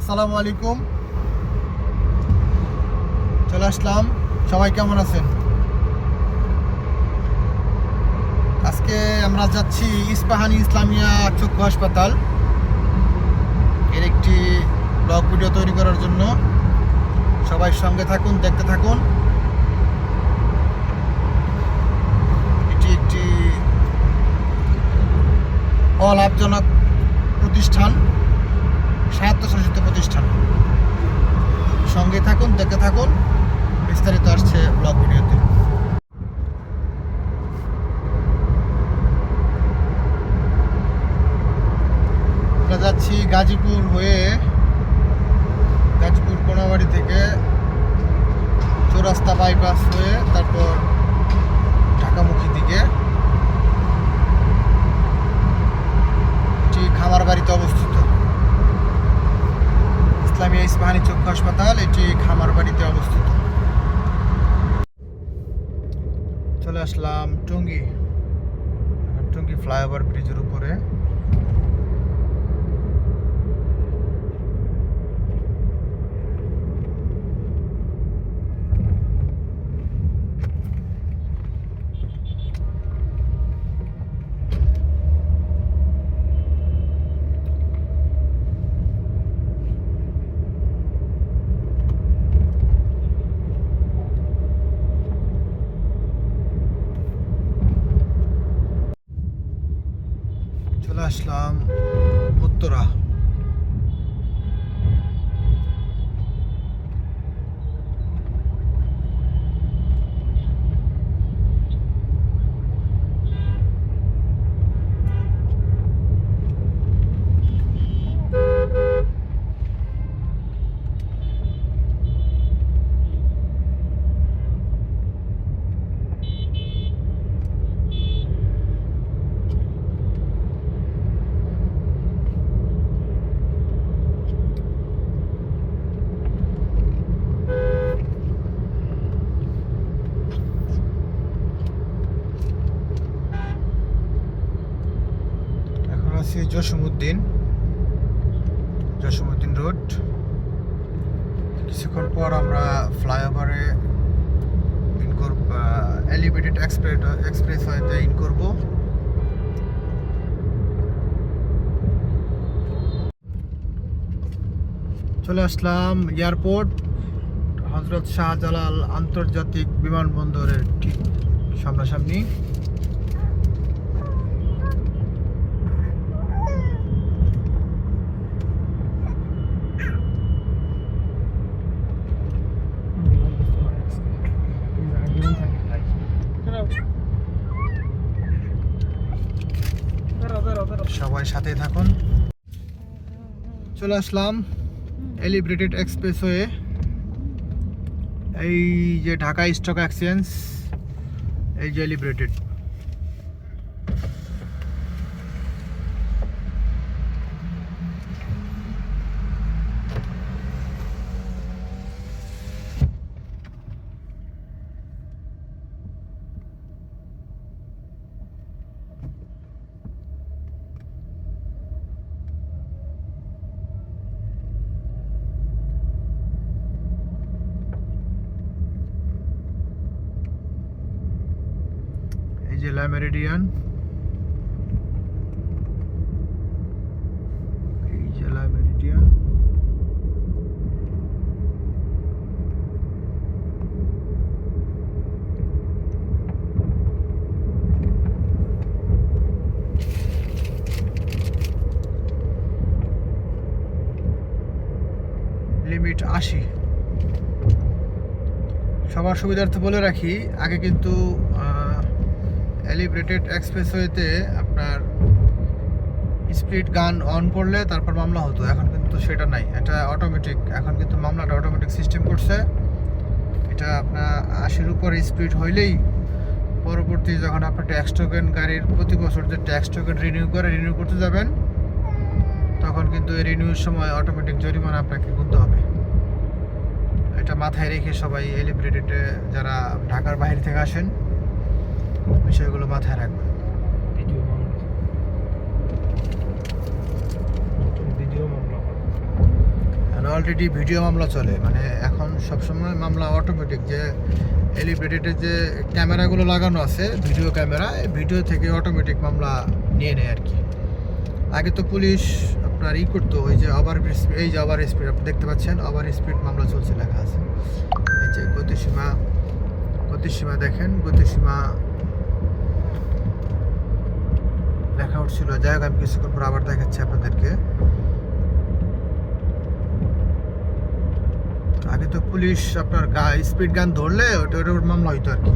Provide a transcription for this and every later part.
আসসালামু আলাইকুম। চলে আসলাম। সবাই কেমন আছেন? আজকে আমরা যাচ্ছি ইস্পাহানি ইসলামিয়া চক্ষু হাসপাতাল। এর একটি ব্লগ ভিডিও তৈরি করার জন্য। সবাই সঙ্গে থাকুন, দেখতে থাকুন। এটি একটি অলাভজনক প্রতিষ্ঠান। স্বায়ত্তশাসিত প্রতিষ্ঠান। সঙ্গে থাকুন, দেখতে থাকুন। বিস্তারিত আসছে ব্লগ ভিডিওতে। আমরা যাচ্ছি গাজীপুর হয়ে গাজীপুর কোনাবাড়ি থেকে চৌরাস্তা বাইপাস হয়ে তারপর ঢাকামুখী দিকে এটি খামার বাড়িতে অবস্থিত ইসলামিয়া ইস্পাহানি চক্ষু হাসপাতাল এটি খামার বাড়িতে অবস্থিত চলে আসলাম টঙ্গী টঙ্গী ফ্লাইওভার ব্রিজের উপরে চলে আসলাম উত্তরা আছি জসিমুদ্দিন রোড। কিছুক্ষণ পর আমরা ফ্লাইওভারে ইন এলিভেটেড এক্সপ্রেস এক্সপ্রেস ওয়েতে ইন করব। চলে আসলাম এয়ারপোর্ট, হজরত শাহজালাল আন্তর্জাতিক বিমানবন্দরের ঠিক সামনাসামনি। সবাই সাথে থাকুন। চলে আসলাম এলিব্রেটেড এক্সপ্রেস এক্সপ্রেসওয়ে এই যে ঢাকা স্টক এক্সচেঞ্জ এই যে এলিব্রেটেড এই যে লা মেরিডিয়ান এই লিমিট আশি। সবার সুবিধার্থে বলে রাখি আগে কিন্তু এলিব্রেটেড এক্সপ্রেসওয়েতে আপনার স্পিড গান অন করলে তারপর মামলা হতো। এখন কিন্তু সেটা নাই। এটা অটোমেটিক এখন কিন্তু মামলাটা অটোমেটিক সিস্টেম করছে। এটা আপনার আশির উপরে স্পিড হইলেই পরবর্তী যখন আপনার ট্যাক্স টোকেন গাড়ির প্রতি বছর যে ট্যাক্স টোকেন রিনিউ করে রিনিউ করতে যাবেন, তখন কিন্তু এই রিনিউর সময় অটোমেটিক জরিমানা আপনাকে গুনতে হবে। এটা মাথায় রেখে সবাই এলিব্রেটেডে যারা ঢাকার বাইরে থেকে আসেন বিষয়গুলো মাথায় রাখবেন। মামলা। অলরেডি ভিডিও মামলা চলে মানে এখন সবসময় মামলা অটোমেটিক যে এলিভেটেডের যে ক্যামেরাগুলো লাগানো আছে ভিডিও ক্যামেরা ভিডিও থেকে অটোমেটিক মামলা নিয়ে নেয় আর কি আগে তো পুলিশ আপনার ই করতো ওই যে ওভার এই যে ওভার স্পিড আপনি দেখতে পাচ্ছেন ওভার স্পিড মামলা চলছে লেখা আছে। এই যে গতিসীমা গতিসীমা দেখেন গতিসীমা উঠছিল যাই হোক, আমি কিছুক্ষণ পর আবার দেখাচ্ছি আপনাদেরকে। আগে তো পুলিশ আপনার স্পিড গান ধরলে ওটা ওটার মামলা হইতো আর কি।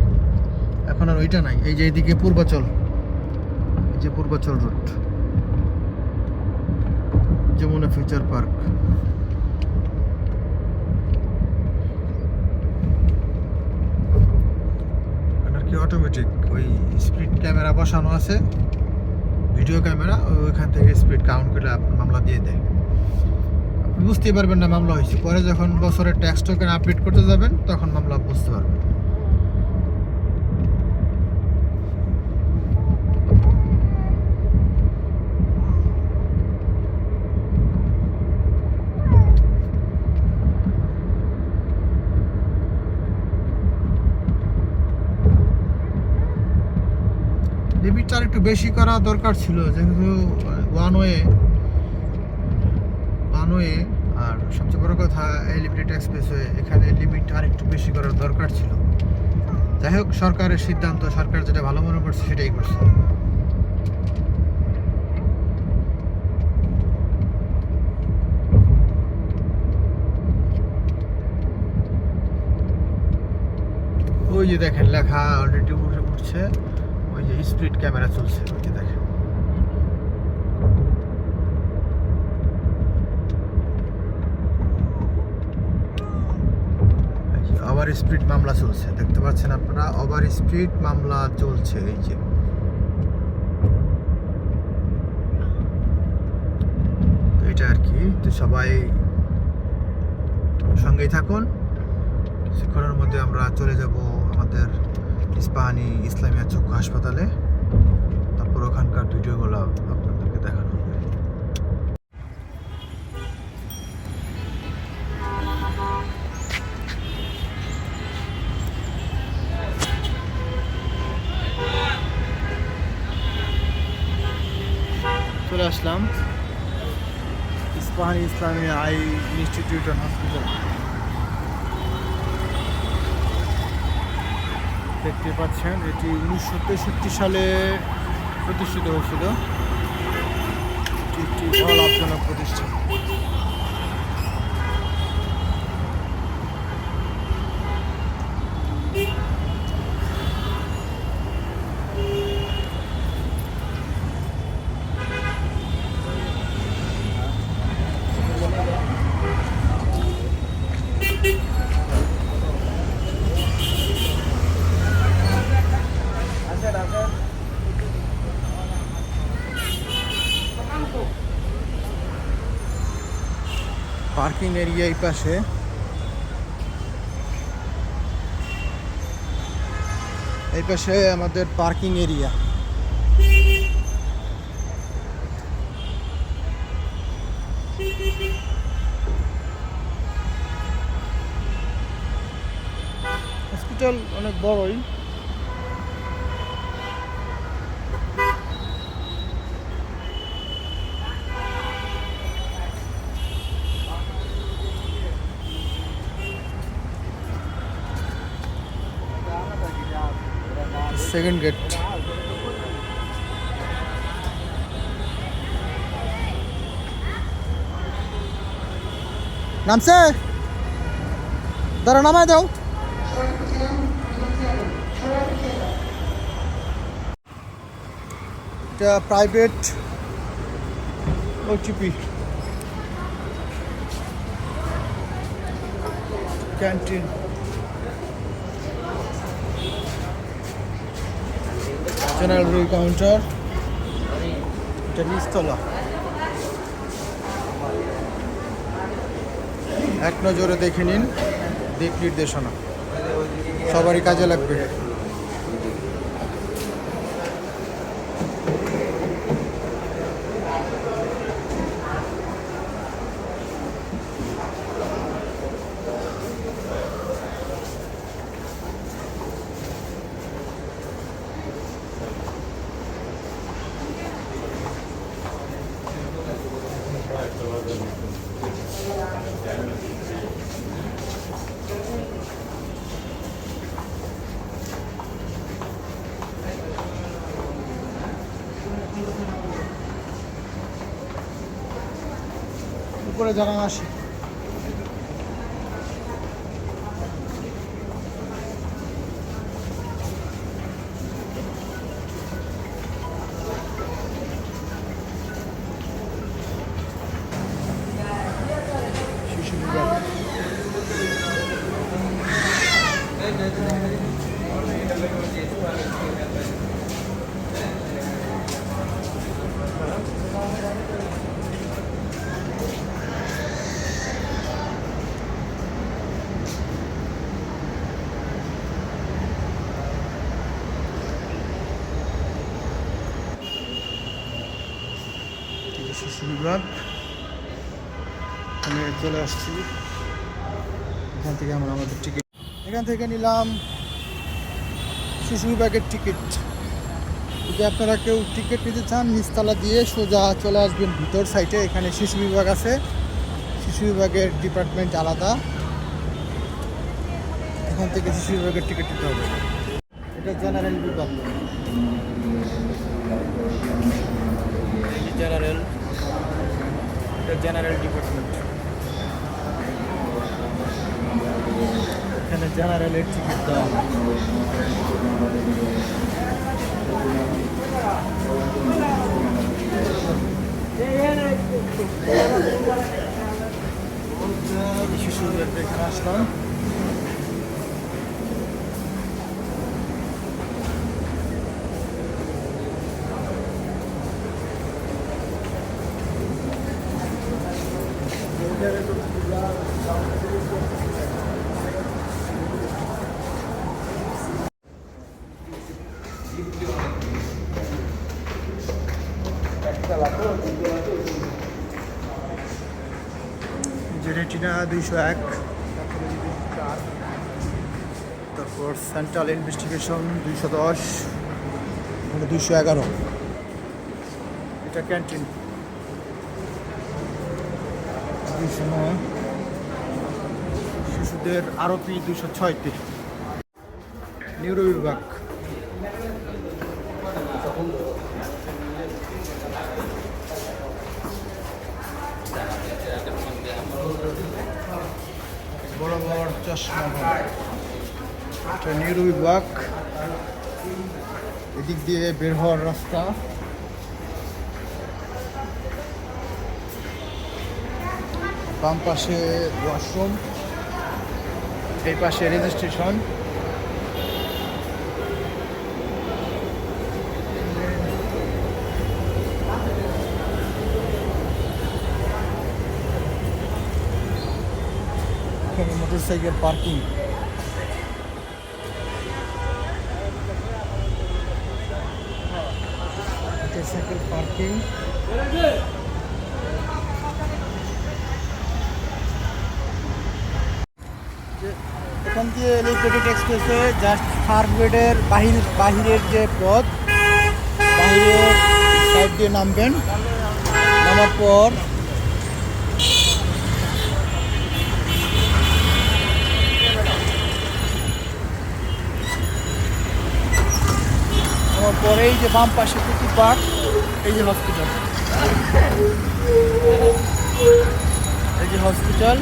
এখন আর ওইটা নাই। এই যে এইদিকে পূর্বাচল। এই যে Purbachal road. Jamuna future park. কি অটোমেটিক ওই স্পিড ক্যামেরা বসানো আছে? ভিডিও ক্যামেরা, ওইখান থেকে স্পিড কাউন্ট করে মামলা দিয়ে দেয়। বুঝতে পারবেন না মামলা হয়েছে। পরে যখন বছরের ট্যাক্স টোকেন আপডেট করতে যাবেন, তখন মামলা বুঝতে পারবেন। লিমিটটা একটু বেশি করা দরকার ছিল, যেহেতু ওয়ান ওয়ে ওয়ান ওয়ে আর সবচেয়ে বড় কথা এলিভেটেড এক্সপ্রেস ওয়ে এখানে লিমিট আর একটু বেশি করার দরকার ছিল। যাই হোক, সরকারের সিদ্ধান্ত, সরকার যেটা ভালো মনে করছে, সেটাই করছে। ওই যে দেখেন, লেখা অলরেডি উঠে উঠছে। যে স্পিড ক্যামেরা চলছে ওই যে দেখেন ওভার স্পিড মামলা চলছে, দেখতে পাচ্ছেন আপনারা? ওভার স্পিড মামলা চলছে, এই যে। এটা আর কি, তো সবাই সঙ্গেই থাকুন। কিছুক্ষণের মধ্যে আমরা চলে যাব আমাদের ইস্পাহানি ইসলামিয়া চক্ষু হাসপাতালে। তারপর ওখানকার ভিডিওগুলো আপনাদেরকে দেখানো চলে আসলাম। Ispahani Islamia eye institute and hospital. দেখতে পাচ্ছেন এটি উনিশশো তেষট্টি সালে প্রতিষ্ঠিত হয়েছিল। এটি একটি অলাভজনক প্রতিষ্ঠান। পার্কিং এরিয়া এই পাশে। এই পাশে আমাদের পার্কিং এরিয়া। হসপিটাল অনেক বড়ই। Second gate. নামছে? দাঁড়া নামায় দাও। এটা প্রাইভেট ওটিপি ক্যান্টিন জেনারেল রুই কাউন্টার এটা নিচতলা। এক নজরে দেখে নিন দিক নির্দেশনা। সবারই কাজে লাগবে। উপরে জানান আসি শিশু বিভাগ এই বিভাগ আমি চলে আসছি। এখান থেকে আমরা আমাদের টিকিট এখান থেকে নিলাম শিশু বিভাগের টিকিট যদি আপনারা কেউ টিকিট নিতে চান, নিচতলা দিয়ে সোজা চলে আসবেন ভিতর সাইডে এখানে শিশু বিভাগ আছে। শিশু বিভাগের ডিপার্টমেন্ট আলাদা। এখান থেকে শিশু বিভাগের টিকিট নিতে হবে। এটা জেনারেল বিভাগ। জেনারেল এটা জেনারেল ডিপার্টমেন্ট এখানে জেনারেলের টিকিট দেওয়া হয়। এই শিশুদের এখানে আসলাম রেটিনা দুইশো এক। তারপর সেন্ট্রাল ইনভেস্টিগেশন দুইশো দশ। মানে দুইশো এগারো। এটা ক্যান্টিন। দুইশো নয়। শিশুদের আরপি দুইশো ছয়টি নিউরো বিভাগ। বড় চশমা এটা নিরুই বাক এদিক দিয়ে বের হওয়ার রাস্তা। বাম পাশে ওয়াশরুম এই পাশে রেজিস্ট্রেশন এখানে মোটরসাইকেল পার্কিং। Motorcycle parking. এখান দিয়ে এলিভেটেড এক্সপ্রেসে জাস্ট থার্ড বেডের বাহির বাহিরের যে পথ, বাহিরের সাইড দিয়ে নামবেন। নামার পর পরে এই যে বাম পাশে কুটি পার্ক এই যে হসপিটাল এই যে হসপিটাল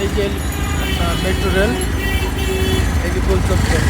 এই যে মেট্রো রেল এই যে গোল চত্বর